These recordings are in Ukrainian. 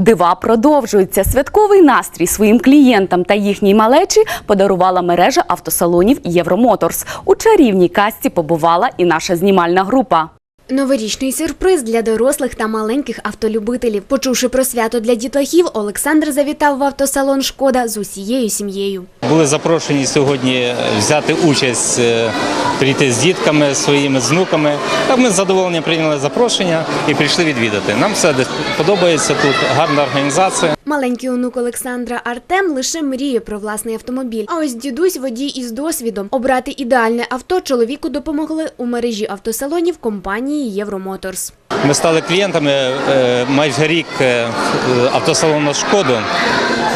Дива продовжуються. Святковий настрій своїм клієнтам та їхній малечі подарувала мережа автосалонів Євромоторс. У чарівній касті побувала і наша знімальна група. Новорічний сюрприз для дорослих та маленьких автолюбителів. Почувши про свято для дітлахів, Олександр завітав в автосалон Шкода з усією сім'єю. Були запрошені сьогодні взяти участь, е, прийти з дітками своїми, з внуками. Так ми з задоволенням прийняли запрошення і прийшли відвідати. Нам все подобається тут, гарна організація. Маленький онук Олександра Артем лише мріє про власний автомобіль. А ось дідусь водій із досвідом. Обрати ідеальне авто чоловіку допомогли у мережі автосалонів компанії Євромоторс. Ми стали клієнтами е, майже рік е, автосалону Шкоду.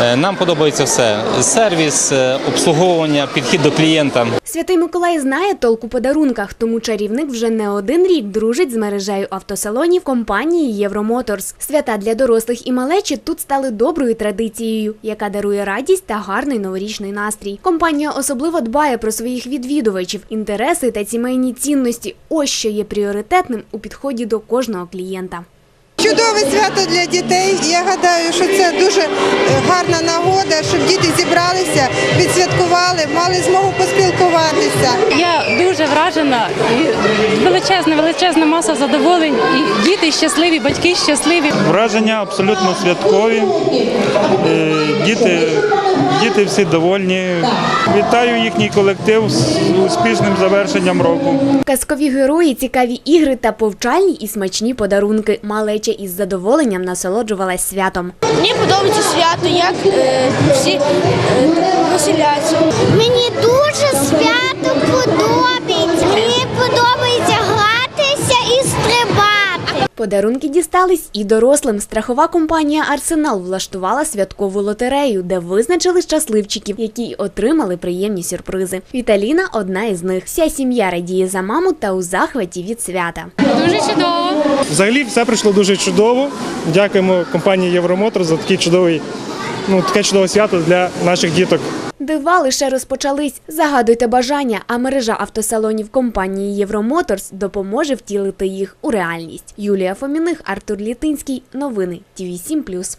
Е, Нам подобається все: сервіс, е, обслуговування, підхід до клієнта. Святий Миколай знає толк у подарунках, тому чарівник вже не один рік дружить з мережею автосалонів компанії Євромоторс. Свята для дорослих і малечі тут стали доброю традицією, яка дарує радість та гарний новорічний настрій. Компанія особливо дбає про своїх відвідувачів, інтереси та сімейні цінності. Ось що є пріоритетним у підході до кожного клієнта. Чудове свято для дітей. Я гадаю, що це дуже е, гарна нагода, щоб діти зібралися, відсвяткували, мали змогу поспілкуватися. Я дуже вражена величезна, величезна маса задоволень. І діти щасливі, батьки щасливі. Враження абсолютно святкові. Е, Діти, діти всі довольні. Вітаю їхній колектив з успішним завершенням року. Казкові герої, цікаві ігри та повчальні і смачні подарунки. Малеча із задоволенням насолоджувалась святом. Мені подобається свято, як е, всі е, Подарунки дістались і дорослим. Страхова компанія Арсенал влаштувала святкову лотерею, де визначили щасливчиків, які й отримали приємні сюрпризи. Віталіна одна із них. Вся сім'я радіє за маму та у захваті від свята. Дуже чудово. Взагалі все пройшло дуже чудово. Дякуємо компанії Євромотор за такий чудовий, ну таке чудове свято для наших діток. Дива лише розпочались. Загадуйте бажання, а мережа автосалонів компанії Євромоторс допоможе втілити їх у реальність. Юлія Фоміних, Артур Літинський. Новини ТВ 7+.